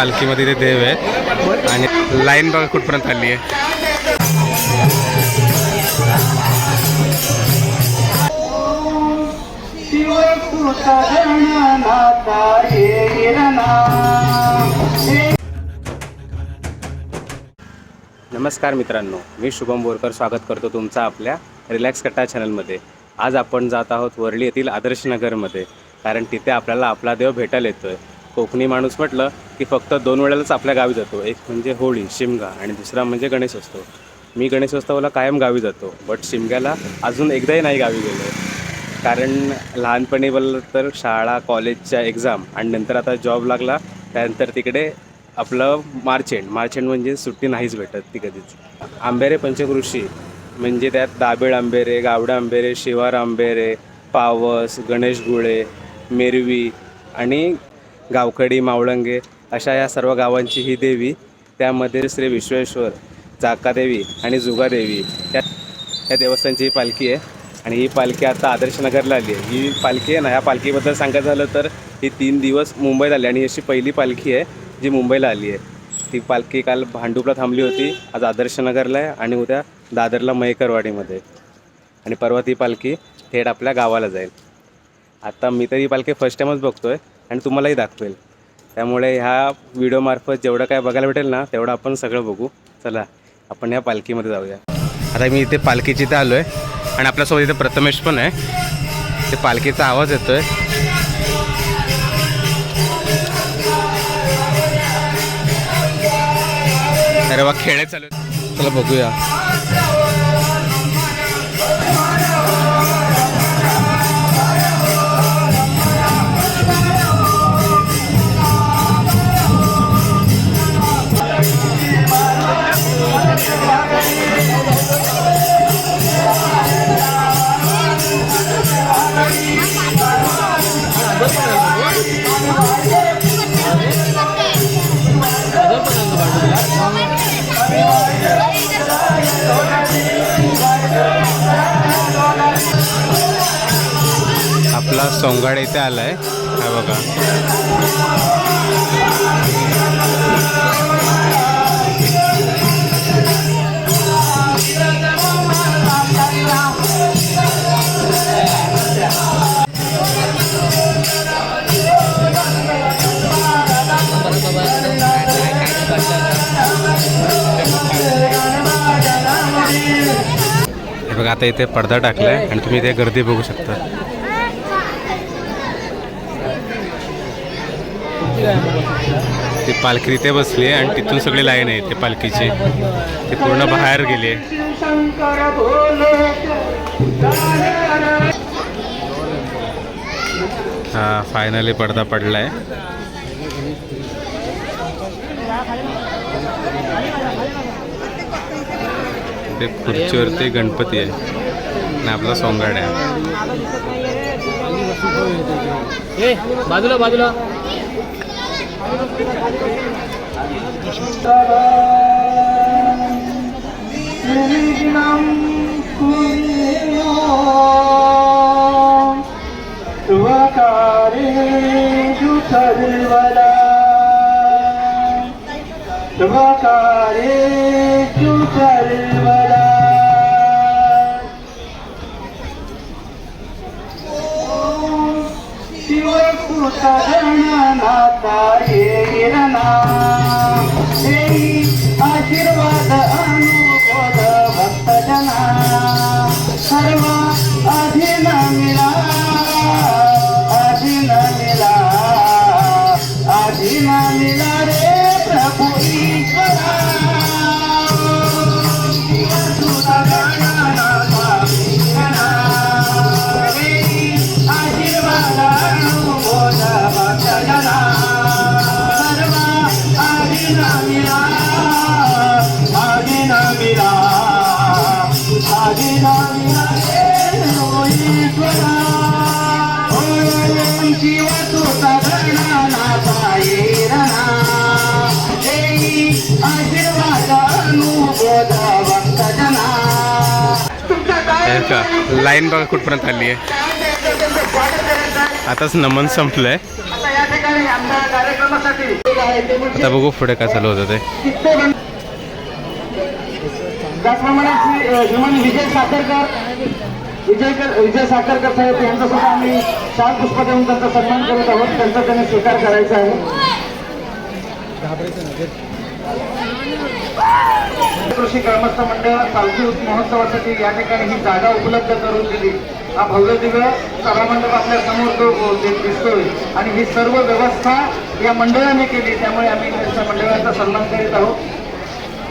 पालखीमध्ये ते देव आहेत. आणि लाईन बघा कुठपर्यंत आली आहे. नमस्कार मित्रांनो मी शुभम बोरकर स्वागत करतो तुमचा आपल्या रिलॅक्स कट्टा चॅनलमध्ये. आज आपण जात आहोत वरळी येथील आदर्श नगरमध्ये कारण तिथे आपल्याला आपला देव भेटायला येतो आहे कोकणी माणूस म्हटलं की फक्त दोन वेळेलाच आपल्या गावी जातो. एक म्हणजे होळी शिमगा आणि दुसरा म्हणजे गणेशोत्सव मी गणेशोत्सवाला कायम गावी जातो बट शिमग्याला अजून एकदाही नाही गावी गेलो. कारण लहानपणी बोललं तर शाळा कॉलेजच्या एक्झाम आणि नंतर आता जॉब लागला त्यानंतर तिकडे आपलं मार्च एंड मार्च एंड म्हणजे सुट्टी नाहीच भेटत ती कधीच. आंबेरे पंचकृषी म्हणजे त्यात दाबेळ आंबेरे गावडा आंबेरे शिवार आंबेरे पावस गणेश गुळे मेरवी आणि गावखडी मावळंगे अशा या सर्व गावांची ही देवी त्यामध्ये श्री विश्वेश्वर जाकादेवी आणि जुगादेवी या या देवस्थानची ही पालखी आहे. आणि ही पालखी आता आदर्श नगरला आली आहे. ही पालखी आहे ना ह्या पालखीबद्दल सांगायचं झालं तर ही तीन दिवस मुंबईत आली आणि अशी पहिली पालखी आहे जी मुंबईला आली आहे. ती पालखी काल भांडुपला थांबली होती. आज आदर्शनगरला आहे आणि उद्या दादरला मयकरवाडीमध्ये. आणि परवा ती पालखी थेट आपल्या गावाला जाईल. आता मी तर ही पालखी फर्स्ट टाईमच बघतो आहे आणि तुम्हालाही दाखवेल. त्यामुळे ह्या व्हिडिओमार्फत जेवढं काय बघायला भेटेल ना तेवढं आपण सगळं बघू. चला आपण ह्या पालखीमध्ये जाऊया. आता मी इथे पालखीची इथे आलो आहे आणि आपल्यासोबत इथे प्रथमेश पण आहे. ते पालखीचा आवाज येतो आहे अरे वा खेळ चालू चला बघूया. आपला सोंगाड इथे आला आहे हा बघा. बघा आता इथे पडदा टाकलाय आणि तुम्ही इथे गर्दी बघू शकता. ती पालखी इथे बसली आहे आणि तिथून सगळी लाईन आहे ते पालखीची. ती पूर्ण बाहेर गेली आहे. हा फायनली पडदा पडलाय. ते खुर्चीवरती गणपती आहे. आणि आपला सोंगाड आहे. ए बाजूला बाजूला. आशीर्वाद का लाईन बघा कुठपर्यंत आली आहे. आताच नमन संपलंय. आता आता बघू पुढे काय चालू होतं ते. त्याचप्रमाणे श्री श्रीमान विजय साखरकर विजयकर विजय साखरकर साहेब यांचा सुद्धा आम्ही शाल पुष्प देऊन त्यांचा सन्मान करत आहोत. त्यांचा त्यांनी स्वीकार करायचा आहे. कृषी ग्रामस्थ मंडळ सावजी महोत्सवासाठी या ठिकाणी ही जागा उपलब्ध करून दिली. हा भव्य दिव्य सभामंडप आपल्यासमोर तो दिसतोय. आणि ही सर्व व्यवस्था या मंडळाने केली. त्यामुळे आम्ही त्यांच्या मंडळाचा सन्मान करीत आहोत.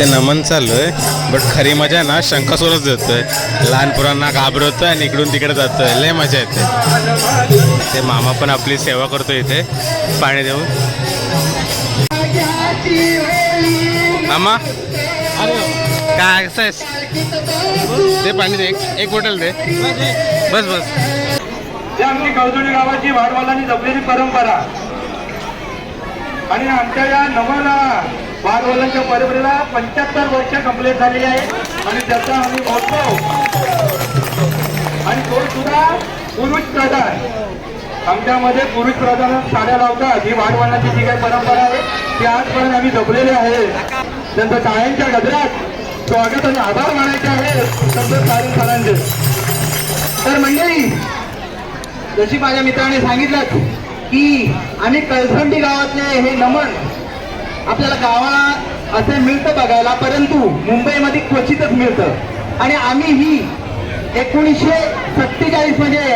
ते नमन चालू आहे बट खरी मजा ना शंकासोरच देतोय लहान पोरांना घाबरवतोय आणि इकडून तिकडे जातोय. लय मजा येते. ते मामा पण आपली सेवा करतो इथे. पाणी देऊन. मामा? काय कसं आहेस? ते पाणी दे. एक- बॉटल दे. बस बस. आमची कौजोडी गावाची वाडवालांनी जपलेली परंपरा. आणि आमच्या या नवला वाडवालांच्या परंपरेला पंच्याहत्तर वर्ष कंप्लीट झालेली आहे. आणि त्याचा आम्ही महोत्सव आणि तो सुद्धा पुरुष प्रधान. आमच्यामध्ये पुरुष प्रधान साड्या लावतात. ही वाढवण्याची जी काही परंपरा आहे ती आजपर्यंत आम्ही जपलेली आहे. त्यांचं टाळ्यांच्या गजरात स्वागत आणि आभार मानायचे आहे. संत सारी सरांचे तर मंडळी जशी माझ्या मित्राने सांगितलं की आम्ही कळसंडी गावातले हे नमन आपल्याला गावाला असे मिळतं बघायला परंतु मुंबईमध्ये क्वचितच मिळतं. आणि आम्ही ही एकोणीसशे सत्तेचाळीस म्हणजे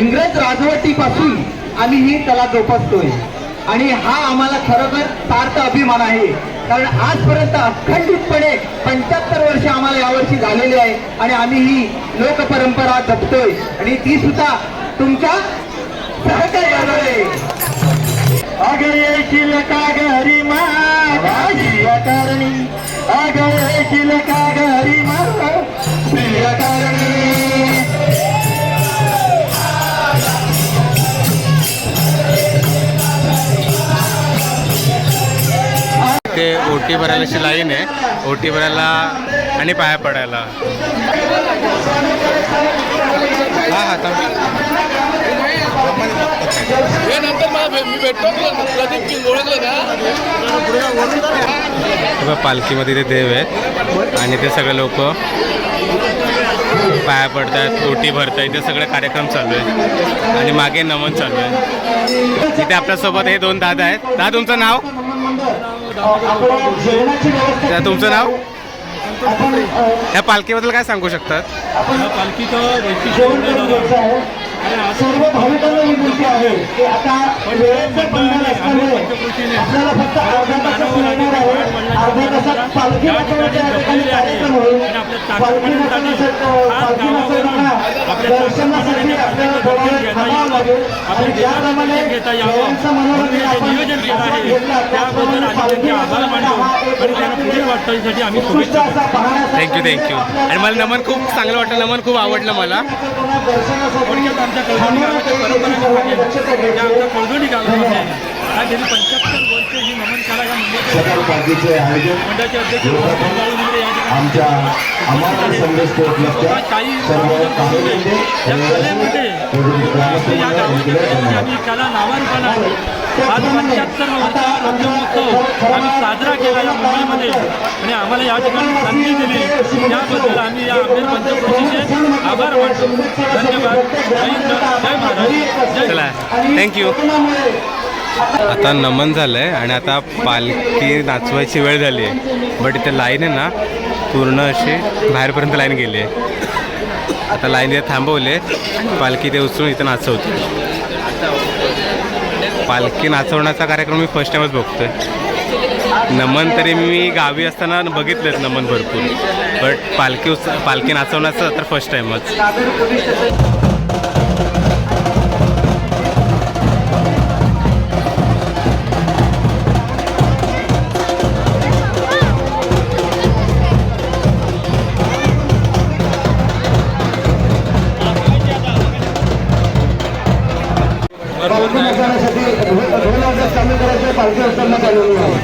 इंग्रज राजवटीपासून आम्ही ही कला जोपासतोय. आणि हा आम्हाला खरोखर सार्थ अभिमान आहे. कारण आजपर्यंत अखंडितपणे पंच्याहत्तर वर्ष आम्हाला यावर्षी झालेली आहे आणि आम्ही ही लोकपरंपरा जपतोय. आणि ती सुद्धा तुमच्या सहकार्याद्वारे. अगं येशील का घरी माझी कारणी. अगं येशील का घरी माझी कारणी. ते ओटी भरायलाची लाईन आहे. ओटी भरायला आणि पाया पडायला. हा हा थांब. हे नंतर मला भे- मी भेटतो तुला प्रदीप की ओळखलं ना बघा पालखीमध्ये ते देव आहेत. आणि ते सगळे लोक पाया पडतात ओटी भरतात ते सगळे कार्यक्रम चालू आहे आणि मागे नमन चालू आहे. इथे आपल्यासोबत हे दोन दादा आहेत. दादा तुमचं नाव? आपण तुमचं नाव? आपण ह्या पालखीबद्दल काय सांगू शकतात? आपण पालखीचं वैशिष्ट्य घ्यायचं आहे. सर्व भाविकांना विनंती आहे की आता वेळेचं बंधन असल्यामुळे आपल्याला फक्त अर्धा तासच मिळणार आहे. अर्ध्या तासात पालखी नाचवण्याच्या या ठिकाणी कार्यक्रम होईल पालखी नाचवण्यासाठी पालखी नाचवताना दर्शनासाठी आपल्याला थोडा वेळ थांबावं लागेल. आणि ज्याप्रमाणे वेळांचं मनोरंजन आपण घेतला त्याप्रमाणे पालखी वाटचालीसाठी आम्ही थँक्यू थँक्यू आणि मला नमन खूप चांगलं वाटलं नमन खूप आवडलं मला. आमच्या गावाच्या परंपरा गावामध्ये हा गेली पंच्याहत्तर वर्ष ही नमन कला या मंडळाचे अध्यक्ष या ठिकाणी काही या कलेमध्ये या गावाच्या आम्ही कला नावारूपाला आज पंच्याहत्तर वर्षाचा रंगमहोत्सव आम्ही साजरा केला या मुंबईमध्ये आणि आम्हाला या ठिकाणी संधी दिली त्याबद्दल आम्ही या पंचकृषीचे आभार मानतो धन्यवाद जय महाराज जय थँक्यू आता नमन झालं आहे आणि आता पालखी नाचवायची वेळ झाली आहे. बट इथे लाईन आहे ना पूर्ण अशी बाहेरपर्यंत लाईन गेली आहे. आता लाईन इथे थांबवले पालखी ते उचलून इथं नाचवते. पालखी नाचवण्याचा कार्यक्रम मी फर्स्ट टाईमच बघतोय. नमन तरी मी गावी असताना बघितलेच नमन भरपूर. बट पालखी उच पालखी नाचवण्याचं तर फर्स्ट टाईमच चालू करायचे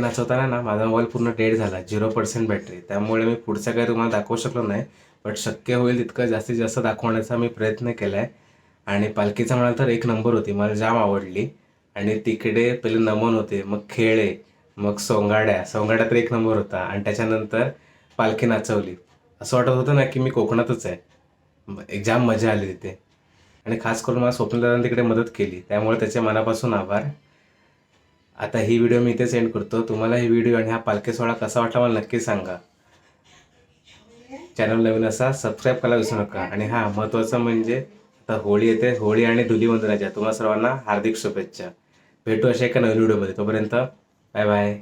मित्रांनो नाचवताना ना माझा मोबाईल पूर्ण डेड झाला झिरो पर्सेंट बॅटरी त्यामुळे मी पुढचं काही तुम्हाला दाखवू शकलो नाही बट शक्य होईल तितकं जास्तीत जास्त दाखवण्याचा मी प्रयत्न केला आहे आणि पालखीचा म्हणाल तर एक नंबर होती मला जाम आवडली. आणि तिकडे पहिले नमन होते मग खेळे मग सोंगाड्या. सोंगाड्या तर एक नंबर होता. आणि त्याच्यानंतर पालखी नाचवली. असं वाटत होतं ना की मी कोकणातच आहे. एक जाम मजा आली तिथे. आणि खास करून मला स्वप्नदादांनी तिकडे मदत केली. त्यामुळे त्याचे मनापासून आभार. आता ही व्हिडिओ मी इथे सेंड करतो. तुम्हाला ही व्हिडिओ आणि हा पालखी सोहळा कसा वाटला मला नक्की सांगा. चॅनल नवीन असा सबस्क्राईब करायला विसरू नका. आणि हा महत्त्वाचं म्हणजे आता होळी येते. होळी आणि धुलीवंदनाच्या तुम्हाला सर्वांना हार्दिक शुभेच्छा. भेटू अशा एका नवीन व्हिडिओमध्ये तोपर्यंत बाय बाय